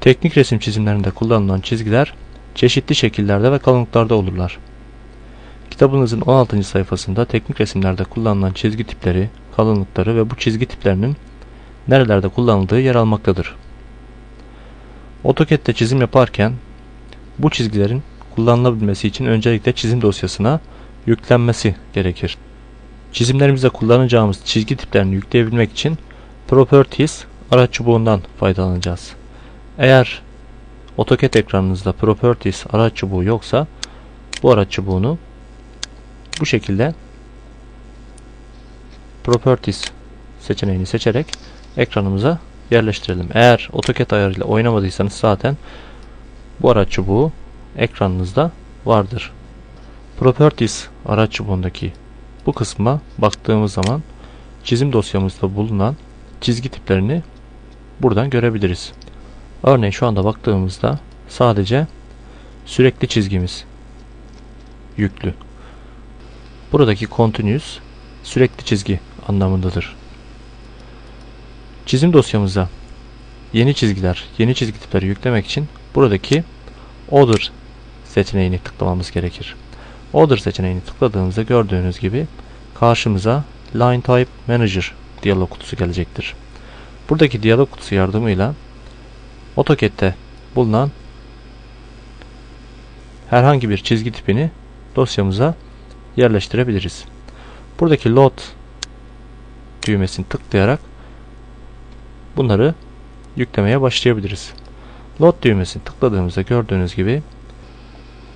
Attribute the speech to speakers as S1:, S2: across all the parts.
S1: Teknik resim çizimlerinde kullanılan çizgiler çeşitli şekillerde ve kalınlıklarda olurlar. Kitabınızın 16. sayfasında teknik resimlerde kullanılan çizgi tipleri, kalınlıkları ve bu çizgi tiplerinin nerelerde kullanıldığı yer almaktadır. AutoCAD'de çizim yaparken bu çizgilerin kullanılabilmesi için öncelikle çizim dosyasına yüklenmesi gerekir. Çizimlerimizde kullanacağımız çizgi tiplerini yükleyebilmek için Properties araç çubuğundan faydalanacağız. Eğer AutoCAD ekranınızda Properties araç çubuğu yoksa bu araç çubuğunu bu şekilde Properties seçeneğini seçerek ekranımıza yerleştirelim. Eğer AutoCAD ayarıyla oynamadıysanız zaten bu araç çubuğu ekranınızda vardır. Properties araç çubuğundaki bu kısma baktığımız zaman çizim dosyamızda bulunan çizgi tiplerini buradan görebiliriz. Örneğin şu anda baktığımızda sadece sürekli çizgimiz yüklü. Buradaki continuous sürekli çizgi anlamındadır. Çizim dosyamıza yeni çizgiler, yeni çizgi tipleri yüklemek için buradaki Order seçeneğini tıklamamız gerekir. Order seçeneğini tıkladığımızda gördüğünüz gibi karşımıza Line Type Manager diyalog kutusu gelecektir. Buradaki diyalog kutusu yardımıyla AutoCAD'de bulunan herhangi bir çizgi tipini dosyamıza yerleştirebiliriz. Buradaki Load düğmesini tıklayarak bunları yüklemeye başlayabiliriz. Load düğmesini tıkladığımızda gördüğünüz gibi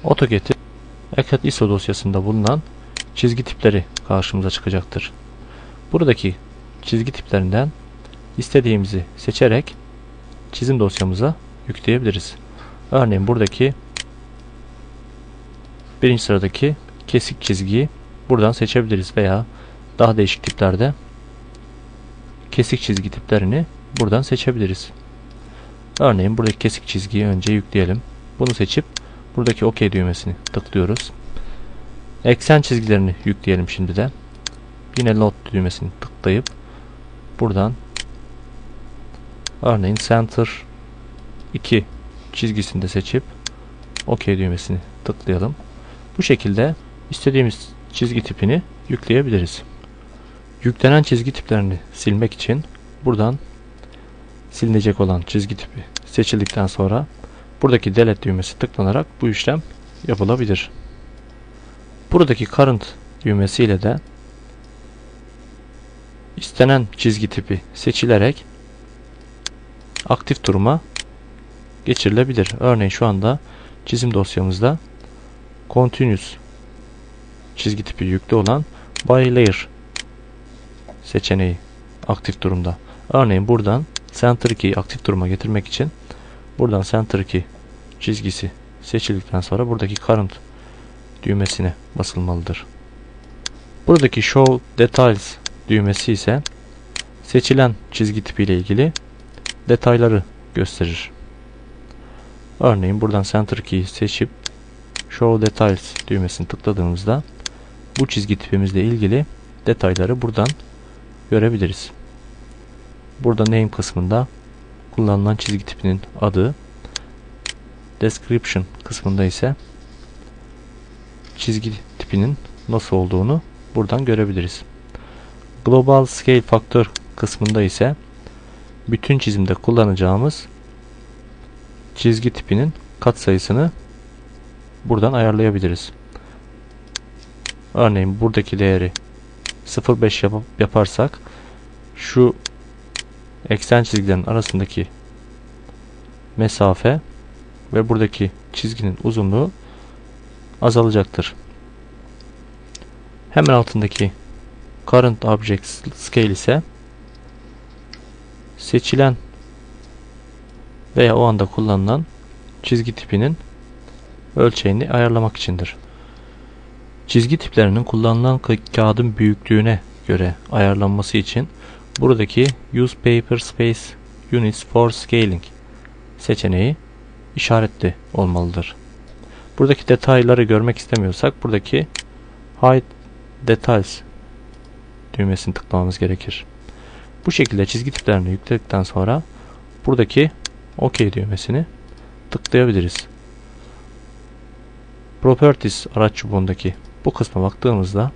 S1: AutoCAD'in ECAD ISO dosyasında bulunan çizgi tipleri karşımıza çıkacaktır. Buradaki çizgi tiplerinden istediğimizi seçerek çizim dosyamıza yükleyebiliriz. Örneğin buradaki birinci sıradaki kesik çizgiyi buradan seçebiliriz veya daha değişik tiplerde kesik çizgi tiplerini buradan seçebiliriz. Örneğin buradaki kesik çizgiyi önce yükleyelim. Bunu seçip buradaki OK düğmesini tıklıyoruz. Eksen çizgilerini yükleyelim şimdi de. Yine load düğmesini tıklayıp buradan örneğin center 2 çizgisini de seçip OK düğmesini tıklayalım. Bu şekilde istediğimiz çizgi tipini yükleyebiliriz. Yüklenen çizgi tiplerini silmek için buradan silinecek olan çizgi tipi seçildikten sonra buradaki delete düğmesi tıklanarak bu işlem yapılabilir. Buradaki current düğmesi ile de istenen çizgi tipi seçilerek aktif duruma geçirilebilir. Örneğin şu anda çizim dosyamızda continuous çizgi tipi yüklü olan by layer seçeneği aktif durumda. Örneğin buradan Center 2'yi aktif duruma getirmek için buradan Center 2 çizgisi seçildikten sonra buradaki Current düğmesine basılmalıdır. Buradaki Show Details düğmesi ise seçilen çizgi tipi ile ilgili detayları gösterir. Örneğin buradan Center Key'i seçip Show Details düğmesini tıkladığımızda bu çizgi tipimizle ilgili detayları buradan görebiliriz. Burada name kısmında kullanılan çizgi tipinin adı, description kısmında ise çizgi tipinin nasıl olduğunu buradan görebiliriz. Global Scale Factor kısmında ise bütün çizimde kullanacağımız çizgi tipinin katsayısını buradan ayarlayabiliriz. Örneğin buradaki değeri 0.5 yap yaparsak şu eksen çizgilerin arasındaki mesafe ve buradaki çizginin uzunluğu azalacaktır. Hemen altındaki current object scale ise seçilen veya o anda kullanılan çizgi tipinin ölçeğini ayarlamak içindir. Çizgi tiplerinin kullanılan kağıdın büyüklüğüne göre ayarlanması için buradaki Use Paper Space Units for Scaling seçeneği işaretli olmalıdır. Buradaki detayları görmek istemiyorsak buradaki Hide Details düğmesini tıklamamız gerekir. Bu şekilde çizgi tiplerini yükledikten sonra buradaki OK düğmesini tıklayabiliriz. Properties araç çubuğundaki bu kısma baktığımızda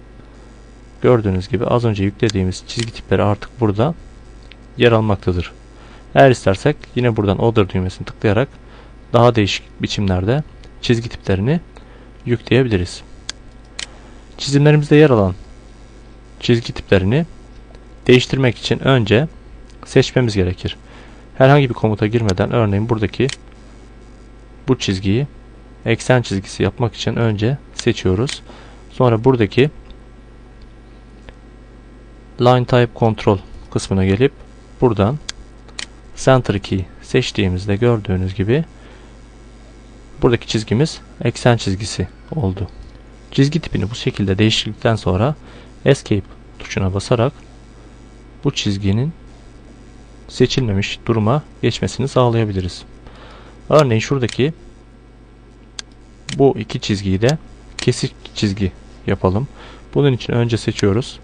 S1: gördüğünüz gibi az önce yüklediğimiz çizgi tipleri artık burada yer almaktadır. Eğer istersek yine buradan Order düğmesini tıklayarak daha değişik biçimlerde çizgi tiplerini yükleyebiliriz. Çizimlerimizde yer alan çizgi tiplerini değiştirmek için önce seçmemiz gerekir. Herhangi bir komuta girmeden örneğin buradaki bu çizgiyi eksen çizgisi yapmak için önce seçiyoruz. Sonra buradaki Line Type Control kısmına gelip buradan Center Key seçtiğimizde gördüğünüz gibi buradaki çizgimiz eksen çizgisi oldu. Çizgi tipini bu şekilde değiştirdikten sonra Escape tuşuna basarak bu çizginin seçilmemiş duruma geçmesini sağlayabiliriz. Örneğin şuradaki bu iki çizgiyi de kesik çizgi yapalım. Bunun için önce seçiyoruz.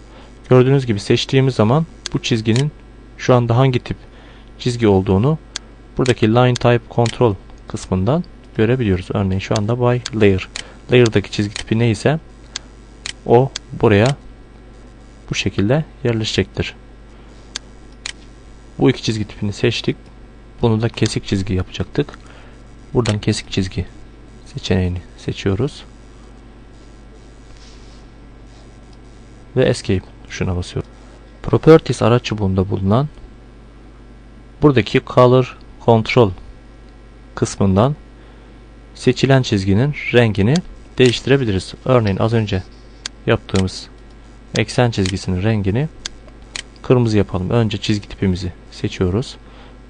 S1: Gördüğünüz gibi seçtiğimiz zaman bu çizginin şu anda hangi tip çizgi olduğunu buradaki Line Type Control kısmından görebiliyoruz. Örneğin şu anda by Layer. Layer'daki çizgi tipi neyse o buraya bu şekilde yerleşecektir. Bu iki çizgi tipini seçtik. Bunu da kesik çizgi yapacaktık. Buradan kesik çizgi seçeneğini seçiyoruz. Ve Escape tuşuna basıyoruz. Properties araç çubuğunda bulunan buradaki Color Control kısmından seçilen çizginin rengini değiştirebiliriz. Örneğin az önce yaptığımız eksen çizgisinin rengini kırmızı yapalım. Önce çizgi tipimizi seçiyoruz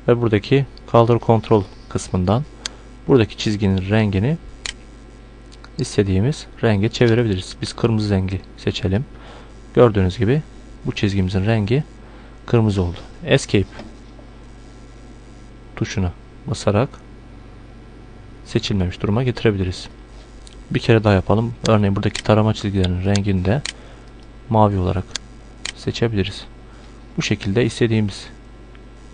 S1: ve buradaki Color Control kısmından buradaki çizginin rengini istediğimiz renge çevirebiliriz. Biz kırmızı rengi seçelim. Gördüğünüz gibi bu çizgimizin rengi kırmızı oldu. Escape tuşuna basarak seçilmemiş duruma getirebiliriz. Bir kere daha yapalım. Örneğin buradaki tarama çizgilerinin rengini de mavi olarak seçebiliriz. Bu şekilde istediğimiz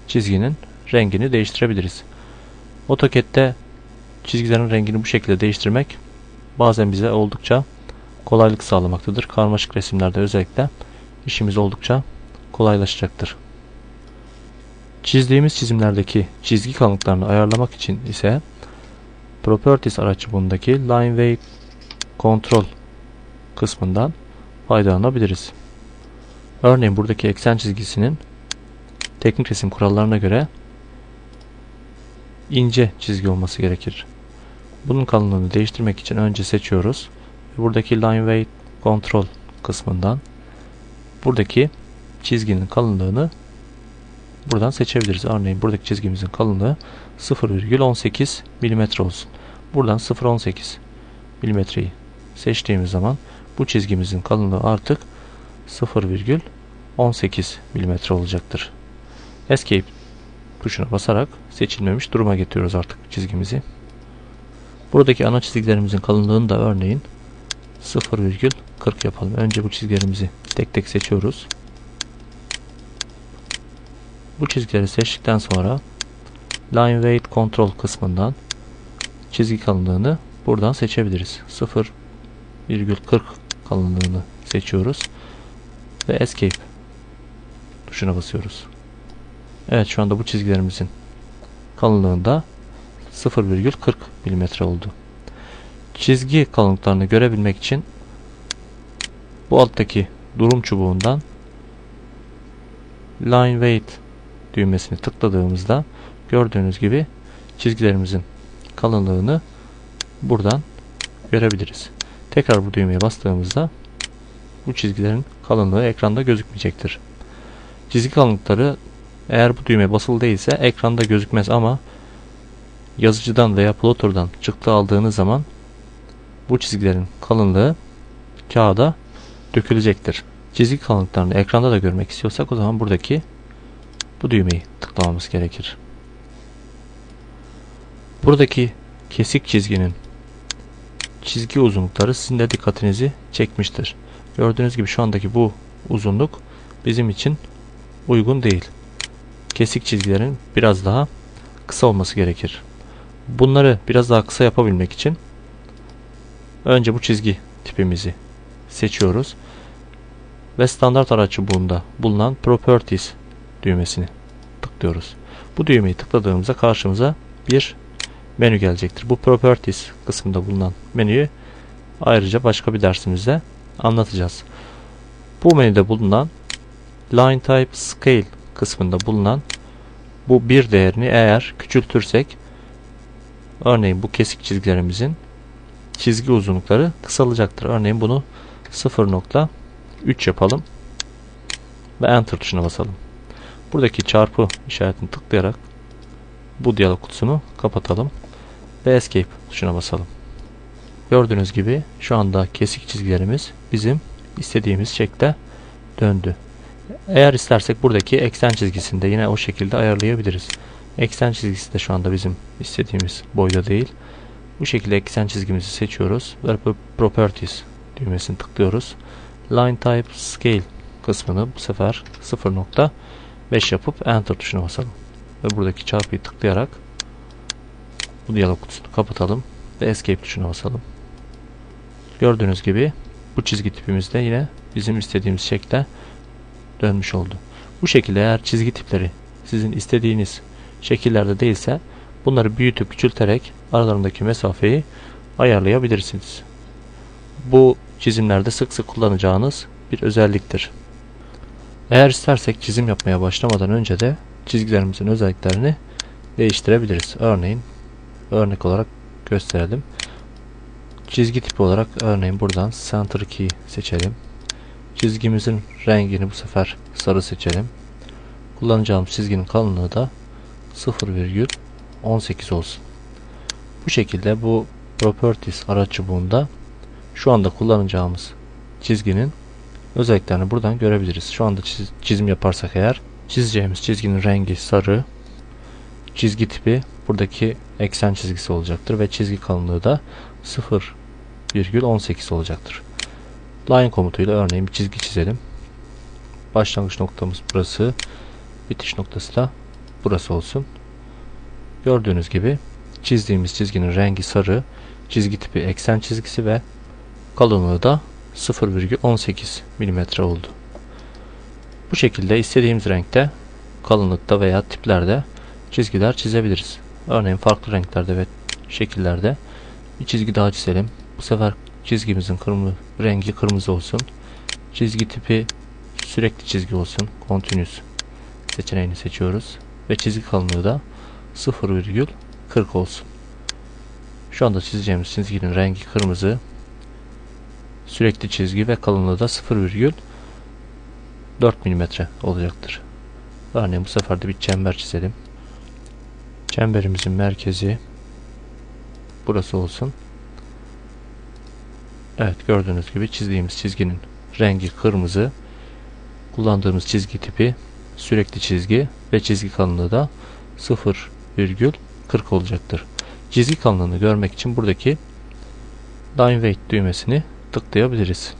S1: çizginin rengini değiştirebiliriz. AutoCAD'de çizgilerin rengini bu şekilde değiştirmek bazen bize oldukça kolaylık sağlamaktadır. Karmaşık resimlerde özellikle işimiz oldukça kolaylaşacaktır. Çizdiğimiz çizimlerdeki çizgi kalınlıklarını ayarlamak için ise Properties araç çubuğundaki Line Weight Control kısmından faydalanabiliriz. Örneğin buradaki eksen çizgisinin teknik resim kurallarına göre ince çizgi olması gerekir. Bunun kalınlığını değiştirmek için önce seçiyoruz. Buradaki Line Weight Control kısmından buradaki çizginin kalınlığını buradan seçebiliriz. Örneğin buradaki çizgimizin kalınlığı 0,18 mm olsun. Buradan 0,18 mm'yi seçtiğimiz zaman bu çizgimizin kalınlığı artık 0,18 mm olacaktır. Escape tuşuna basarak seçilmemiş duruma getiriyoruz artık çizgimizi. Buradaki ana çizgilerimizin kalınlığını da örneğin 0,40 yapalım. Önce bu çizgilerimizi tek tek seçiyoruz. Bu çizgileri seçtikten sonra Line Weight Control kısmından çizgi kalınlığını buradan seçebiliriz. 0,40 kalınlığını seçiyoruz ve Escape tuşuna basıyoruz. Evet şu anda bu çizgilerimizin kalınlığında 0,40 mm oldu. Çizgi kalınlıklarını görebilmek için bu alttaki durum çubuğundan Line Weight düğmesini tıkladığımızda gördüğünüz gibi çizgilerimizin kalınlığını buradan görebiliriz. Tekrar bu düğmeye bastığımızda bu çizgilerin kalınlığı ekranda gözükmeyecektir. Çizgi kalınlıkları eğer bu düğme basılı değilse ekranda gözükmez ama yazıcıdan veya plotter'dan çıktı aldığınız zaman bu çizgilerin kalınlığı kağıda dökülecektir. Çizgi kalınlıklarını ekranda da görmek istiyorsak o zaman buradaki bu düğmeyi tıklamamız gerekir. Buradaki kesik çizginin çizgi uzunlukları sizin de dikkatinizi çekmiştir. Gördüğünüz gibi şu andaki bu uzunluk bizim için uygun değil. Kesik çizgilerin biraz daha kısa olması gerekir. Bunları biraz daha kısa yapabilmek için önce bu çizgi tipimizi seçiyoruz ve standart araç çubuğunda bulunan Properties düğmesini tıklıyoruz. Bu düğmeyi tıkladığımızda karşımıza bir menü gelecektir. Bu Properties kısmında bulunan menüyü ayrıca başka bir dersimizde anlatacağız. Bu menüde bulunan Line Type Scale kısmında bulunan bu bir değerini eğer küçültürsek örneğin bu kesik çizgilerimizin çizgi uzunlukları kısalacaktır. Örneğin bunu 0.3 yapalım ve Enter tuşuna basalım. Buradaki çarpı işaretini tıklayarak bu diyalog kutusunu kapatalım ve Escape tuşuna basalım. Gördüğünüz gibi şu anda kesik çizgilerimiz bizim istediğimiz şekle döndü. Eğer istersek buradaki eksen çizgisini de yine o şekilde ayarlayabiliriz. Eksen çizgisi de şu anda bizim istediğimiz boyda değil. Bu şekilde eksen çizgimizi seçiyoruz ve Properties düğmesini tıklıyoruz. Line Type Scale kısmını bu sefer 0.5 yapıp Enter tuşuna basalım. Ve buradaki çarpıyı tıklayarak bu diyalog kutusunu kapatalım ve Escape tuşuna basalım. Gördüğünüz gibi bu çizgi tipimiz de yine bizim istediğimiz şekle dönmüş oldu. Bu şekilde eğer çizgi tipleri sizin istediğiniz şekillerde değilse bunları büyütüp küçülterek aralarındaki mesafeyi ayarlayabilirsiniz. Bu çizimlerde sık sık kullanacağınız bir özelliktir. Eğer istersek çizim yapmaya başlamadan önce de çizgilerimizin özelliklerini değiştirebiliriz. Örneğin örnek olarak gösterelim. Çizgi tipi olarak örneğin buradan Center Key seçelim. Çizgimizin rengini bu sefer sarı seçelim. Kullanacağımız çizginin kalınlığı da 0,18 olsun. Bu şekilde bu Properties araç çubuğunda şu anda kullanacağımız çizginin özelliklerini buradan görebiliriz. Şu anda çiz çizim yaparsak eğer çizeceğimiz çizginin rengi sarı, çizgi tipi buradaki eksen çizgisi olacaktır ve çizgi kalınlığı da 0,18 olacaktır. Line komutuyla örneğin bir çizgi çizelim. Başlangıç noktamız burası. Bitiş noktası da burası olsun. Gördüğünüz gibi çizdiğimiz çizginin rengi sarı, çizgi tipi eksen çizgisi ve kalınlığı da 0,18 mm oldu. Bu şekilde istediğimiz renkte, kalınlıkta veya tiplerde çizgiler çizebiliriz. Örneğin farklı renklerde ve şekillerde bir çizgi daha çizelim. Bu sefer çizgimizin kırmızı rengi kırmızı olsun. Çizgi tipi sürekli çizgi olsun. Continuous seçeneğini seçiyoruz ve çizgi kalınlığı da 0,40 olsun. Şu anda çizeceğimiz çizginin rengi kırmızı. Sürekli çizgi ve kalınlığı da 0,4 mm olacaktır. Örneğin bu sefer de bir çember çizelim. Çemberimizin merkezi burası olsun. Evet gördüğünüz gibi çizdiğimiz çizginin rengi kırmızı. Kullandığımız çizgi tipi sürekli çizgi ve çizgi kalınlığı da 0,40 olacaktır. Çizgi kalınlığını görmek için buradaki Line Weight düğmesini tıklayabiliriz.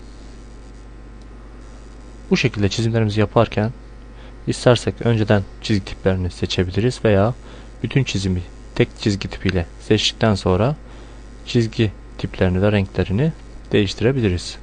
S1: Bu şekilde çizimlerimizi yaparken istersek önceden çizgi tiplerini seçebiliriz veya bütün çizimi tek çizgi tipiyle seçtikten sonra çizgi tiplerini ve renklerini değiştirebiliriz.